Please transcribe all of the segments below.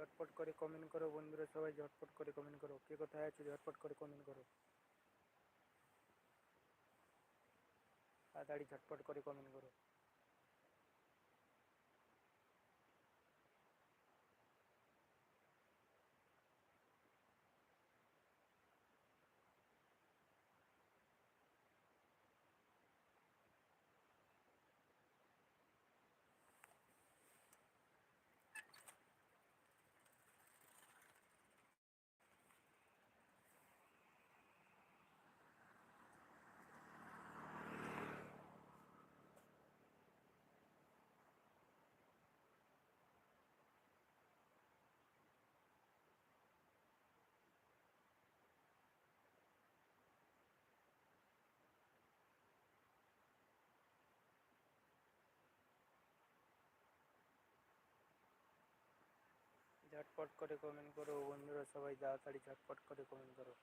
ঝটপট করে কমেন্ট করো, বন্ধুরা সবাই ঝটপট করে কমেন্ট করো। কে কোথায় আছো? ঝটপট করে কমেন্ট করো। তাড়াতাড়ি ঝটপট করে কমেন্ট করো। ঝটপট করে কমেন্ট করো, বন্ধুরা সবাই তাড়াতাড়ি ঝটপট করে কমেন্ট করো।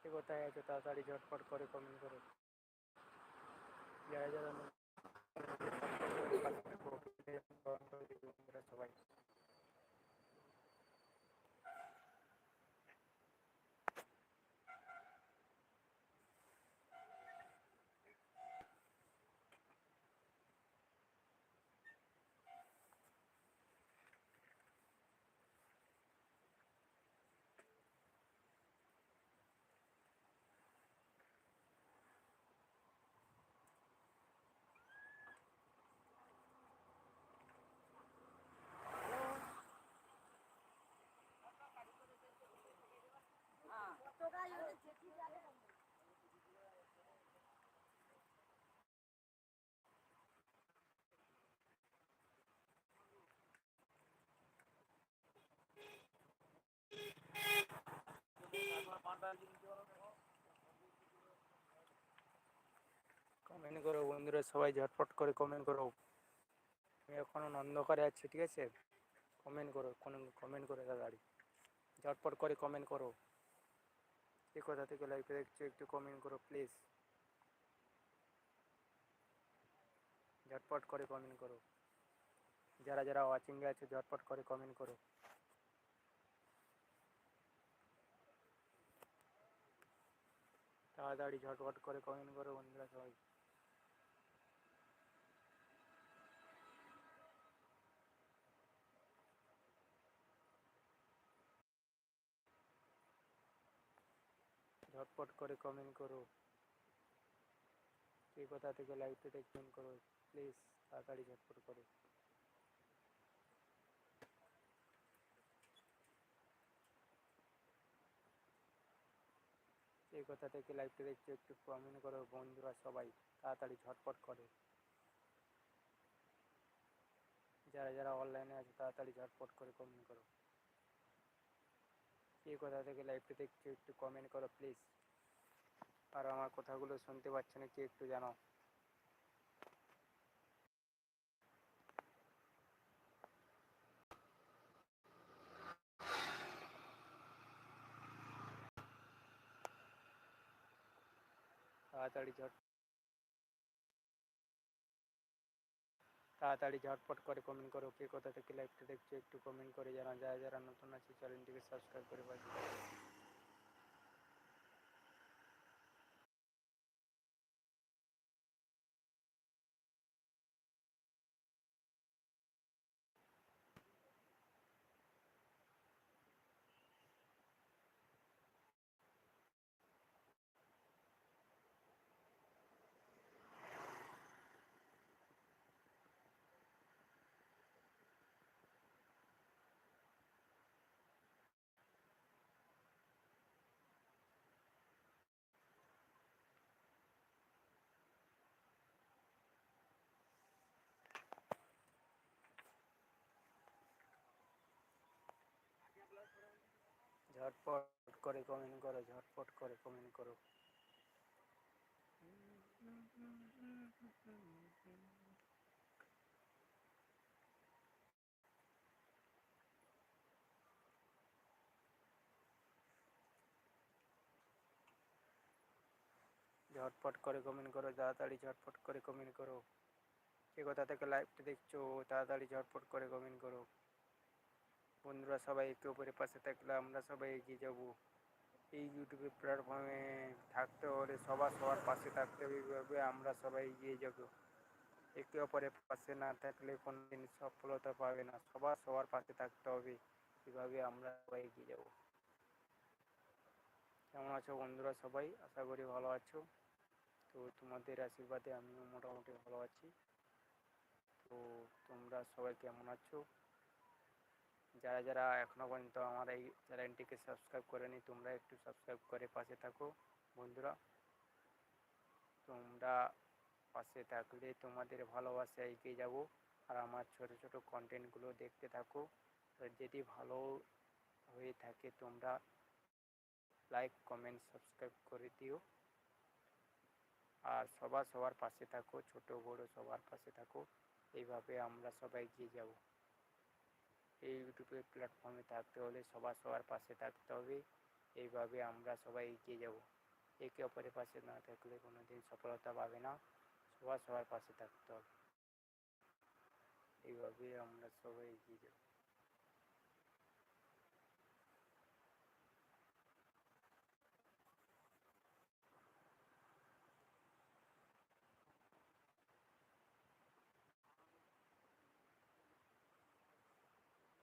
কে কোথায় আছো? তাড়াতাড়ি ঝটপট করে কমেন্ট করো। যারা যারা নতুন বন্ধুরা সবাই কমেন্ট করো বন্ধুরা, সবাই ঝটপট করে কমেন্ট করো। আমি এখনও অন্ধকারে আছি, ঠিক আছে? কমেন্ট করো, কোনো কমেন্ট করে তাড়াতাড়ি ঝটপট করে কমেন্ট করো। কে কোথা থেকে লাইভে দেখছ একটু কমেন্ট করো প্লিজ ঝটপট করে কমেন্ট করো। যারা যারা ওয়াচিংয়ে আছে, ঝটপট করে কমেন্ট করো। তাড়াতাড়ি ঝটপট করে কমেন্ট করো বন্ধুরা সবাই। ঝটপট করে কমেন্ট করো। কে কোথা থেকে লাইভটা দেখবেন করো প্লিজ তাড়াতাড়ি ঝটপট করো। কে কথা থেকে লাইভটা একটু একটু কমেন্ট করো বন্ধুরা সবাই, তাড়াতাড়ি ঝটপট করে। যারা যারা অনলাইনে আছে, তাড়াতাড়ি ঝটপট করে কমেন্ট করো। এই কথা থেকে লাইভটা একটু একটু কমেন্ট করো প্লিজ আর আমার কথাগুলো শুনতে পাচ্ছ না কি একটু জানাও। তাড়াতাড়ি ঝট তাড়াতাড়ি ঝটপট করে কমেন্ট করো। কে কোথা থেকে লাইভটা দেখছ একটু কমেন্ট করে জানা যারা যারা নতুন আছে চ্যানেলটিকে সাবস্ক্রাইব করে পাশে ঝটপট করে কমেন্ট করো, ঝটপট করে কমেন্ট করো। ঝটপট করে কমেন্ট করো, তাড়াতাড়ি ঝটপট করে কমেন্ট করো। কে কোথা থেকে লাইভটা দেখছ, তাড়াতাড়ি ঝটপট করে কমেন্ট করো। বন্ধুরা সবাই একে অপরের পাশে থাকলে আমরা সবাই এগিয়ে যাব। এই ইউটিউবের প্ল্যাটফর্মে থাকতে হলে সবার সবার পাশে থাকতে হবে, এইভাবে আমরা সবাই এগিয়ে যাব। একে অপরের পাশে না থাকলে কোনো দিন সফলতা পাবে না, সবার সবার পাশে থাকতে হবে এভাবে আমরা সবাই এগিয়ে যাব। কেমন আছো বন্ধুরা সবাই? আশা করি ভালো আছো। তো তোমাদের আশীর্বাদে আমিও মোটামুটি ভালো আছি। তো তোমরা সবাই কেমন আছো? যারা যারা এখনও পর্যন্ত আমার এই চ্যানেলটিকে সাবস্ক্রাইব করেনি, তোমরা একটু সাবস্ক্রাইব করে পাশে থাকো বন্ধুরা। তোমরা পাশে থাকলে তোমাদের ভালোবাসা এগিয়ে যাব আর আমার ছোট ছোট কন্টেন্টগুলো দেখতে থাকো। যদি ভালো হয়ে থাকে তোমরা লাইক কমেন্ট সাবস্ক্রাইব করে দিও। আর সবার সবার পাশে থাকো, ছোট বড় সবার পাশে থাকো। এইভাবে আমরা সবাই এগিয়ে যাব। এই ইউটিউবের প্ল্যাটফর্মে থাকতে হলে, সবার সবার পাশে থাকতে হবে। এইভাবে আমরা সবাই এগিয়ে যাব। একে অপরের পাশে না থাকলে কোনো দিন সফলতা পাবে না। সবার সবার পাশে থাকতে হবে। এইভাবে আমরা সবাই এগিয়ে যাব।